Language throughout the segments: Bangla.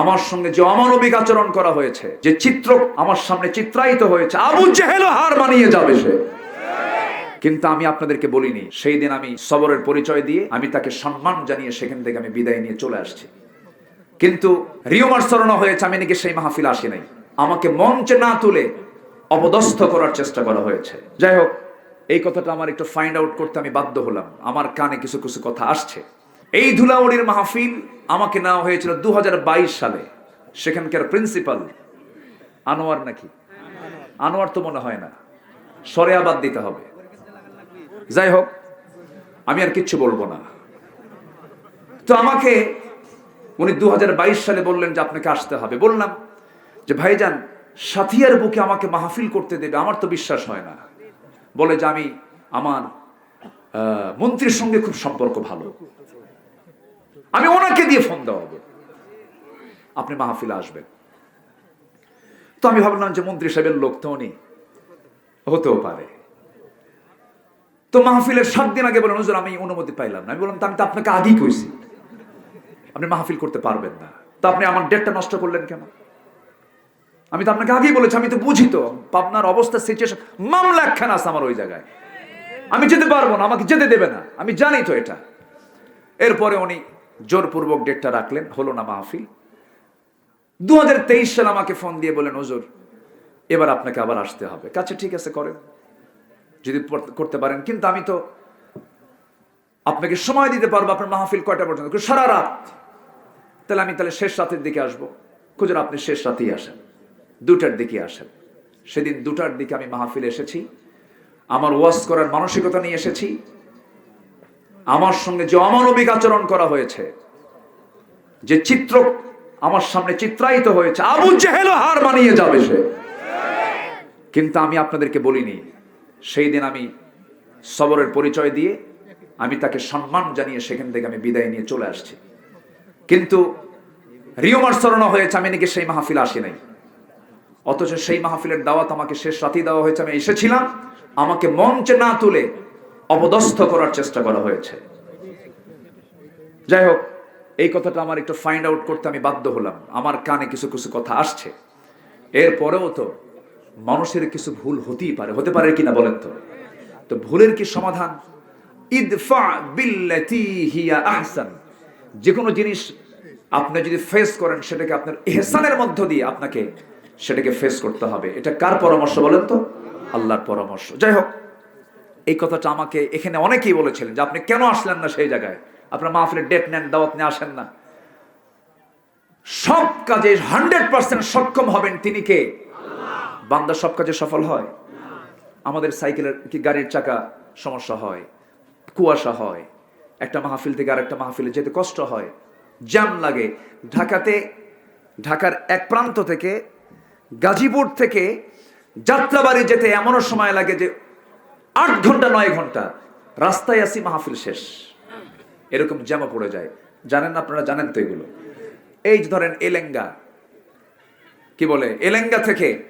আমার সঙ্গে যে অমানবিক আচরণ করা হয়েছে, যে চিত্র আমার সামনে চিত্রায়িত হয়েছে, আবু জেহেলও হার মানিয়ে যাবে সে। কিন্তু আমি আপনাদেরকে বলিনি, সেই দিন আমি সবরের পরিচয় দিয়ে আমি তাকে সম্মান জানিয়ে সেখান থেকে আমি বিদায় নিয়ে চলে আসছি। কিন্তু রিওমার সরণা হয়েছে, আমি নাকি সেই মাহফিল আসি নাই। আমাকে মঞ্চে না তুলে অপদস্থ করার চেষ্টা করা হয়েছে। যাই হোক, এই কথাটা আমার একটু ফাইন্ড আউট করতে আমি বাধ্য হলাম। আমার কানে কিছু কিছু কথা আসছে। এই ধুলাউড়ির মাহফিল আমাকে নেওয়া হয়েছিল দু হাজার বাইশ সালে। সেখানকার প্রিন্সিপাল। আনোয়ার নাকি? আনোয়ার তো মনে হয় না। সরে আবাদ দিতে হবে। যাই হোক, আমি আর কিচ্ছু বলব না। তো আমাকে উনি দু হাজার বাইশ সালে বললেন যে আপনাকে আসতে হবে। বললাম যে, ভাইজান, সাথিয়ার বুকে আমাকে মাহফিল করতে দেবে, আমার তো বিশ্বাস হয় না। বলে যে, আমি আমার মন্ত্রীর সঙ্গে খুব সম্পর্ক ভালো। আমি ওনাকে দিয়ে ফোন দেওয়াবো আপনি মাহফিলে আসবেন। তো আমি ভাবলাম যে মন্ত্রী সাহেবের লোক তো উনি। হতেও পারে। তো মাহফিলের সাত দিন আগে বলেন, হুজুর, আমি অনুমতি পাইলাম না। আমি বললাম আমি তো আপনাকে আগেই কইছি। আপনি মাহফিল করতে পারবেন না। তো আপনি আমার ডেটটা নষ্ট করলেন কেন? আমি তো আপনাকে আগেই বলেছি, আমি তো বুঝি তো। পাবনার অবস্থা সিচুয়েশন মামলা একখানা আছে আমার ওই জায়গায়। আমি যেতে পারব না, আমাকে যেতে দেবে না। আমি জানি তো এটা। এরপরে উনি জোরপূর্বক ডেটটা রাখলেন, হলো না মাহফিল। দু সালে আমাকে ফোন দিয়ে বলেন, হুজুর, এবার আপনাকে আবার আসতে হবে। কাছে ঠিক আছে, করেন। যদি করতে পারেন। কিন্তু আমি তো আপনাকে সময় দিতে পারব আপনার মাহফিল কয়টা পর্যন্ত? সারা রাত। তাহলে আমি তাহলে শেষ রাতের দিকে আসব। খুঁজুর, আপনি শেষ রাতেই আসেন। দুটার দিকে আসেন। সেদিন দুটার দিকে আমি মাহফিল এসেছি। আমার ওয়াজ করার মানসিকতা নিয়ে এসেছি। আমার সঙ্গে যে অমানবিক আচরণ করা হয়েছে, যে চিত্র আমার সামনে চিত্রায়িত হয়েছে, আবু জেহেলও হার মানিয়ে যাবে সে। কিন্তু আমি আপনাদেরকে বলিনি, সেই দিন আমি সবরের পরিচয় দিয়ে আমি তাকে সম্মান জানিয়ে সেখান থেকে আমি বিদায় নিয়ে চলে আসছি। কিন্তু রিওমার সরণা হয়েছে, আমি নাকি সেই মাহফিল আসি নাই। অথচ সেই মাহফিলের দাওয়াত আমাকে শেষ রাতেই দেওয়া হয়েছে, আমি এসেছিলাম, আমাকে মঞ্চে না তুলে অপদস্থ করার চেষ্টা করা হয়েছে। যাই হোক, এই কথাটা আমার একটু ফাইন্ড আউট করতে আমি বাধ্য হলাম। আমার কানে কিছু কিছু কথা আসছে। এরপরেও তো মানুষের কিছু ভুল হতেই পারে। হতে পারে কিনা বলেন তো? তো ভুলের কি সমাধান? ইদফা হিয়া আহসান। যে কোনো জিনিস আপনি যদি ফেস করেন, সেটাকে আপনার এহসানের মধ্য দিয়ে আপনাকে সেটাকে ফেস করতে হবে। এটা কার পরামর্শ বলেন তো? আল্লাহর পরামর্শ। যাই হোক এই কথাটা আমাকে এখানে অনেকেই বলেছিলেন যে আপনি কেন আসলেন না সেই জায়গায়? আপনার মাহফিলের ডেট নেন দাওয়াত নিয়ে আসেন না। সব কাজে হান্ড্রেড পার্সেন্ট সক্ষম হবেন তিনি কে? বান্দা সব কাজে সফল হয়? আমাদের সাইকেলের কি গাড়ির চাকা সমস্যা হয়? কুয়াশা হয়? একটা মাহফিল থেকে আরেকটা মাহফিলে যেতে কষ্ট হয়? জ্যাম লাগে। ঢাকাতে ঢাকার এক প্রান্ত থেকে গাজীপুর থেকে যাত্রাবাড়ি যেতে এমনও সময় লাগে যে আট ঘণ্টা, নয় ঘণ্টা। রাস্তায় আসি, মাহফিল শেষ। এরকম জ্যামা পড়ে যায়। জানেন না আপনারা, জানেন তো এগুলো। এই যে ধরেন, এলেঙ্গা। কি বলে? এলেঙ্গা থেকে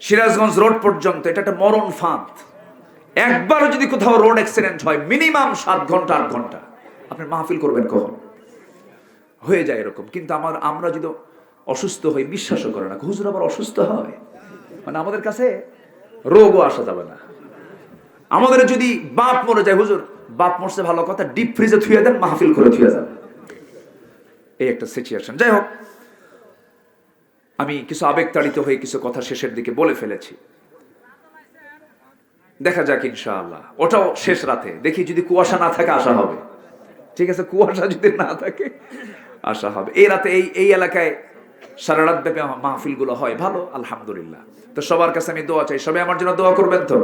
সিরাজগঞ্জ রোড পর্যন্ত, এটা একটা মরণ ফাঁদ। একবারও যদি কোথাও রোড অ্যাক্সিডেন্ট হয়, মিনিমাম সাত ঘণ্টা, আট ঘণ্টা। আপনি মাহফিল করবেন কখন? হয়ে যায় এরকম। কিন্তু আমার, আমরা যদি অসুস্থ হই, বিশ্বাসও করে না। হুজুর আবার অসুস্থ হয়? মানে আমাদের কাছে রোগও আসা যাবে না। আমাদের যদি বাপ মরে যায়, হুজুর, বাপ মরছে ভালো কথা ডিপ ফ্রিজে থুয়ে দেন, মাহফিল করে থুয়ে যাবে এই একটা সিচুয়েশন যাই হোক, আমি কিছু আবেগতাড়িত হয়ে কিছু কথা শেষের দিকে বলে ফেলেছি। দেখা যাক ইনশাআল্লাহ। ওটাও শেষ রাতে। দেখি যদি কুয়াশা না থাকে, আসা হবে। ঠিক আছে, কুয়াশা যদি না থাকে, আসা হবে। এই রাতে এই এই এলাকায় সারা রাত ব্যাপী মাহফিলগুলো হয়। ভালো? আলহামদুলিল্লাহ। তো সবার কাছে আমি দোয়া চাই। সবাই আমার জন্য দোয়া করবেন তো?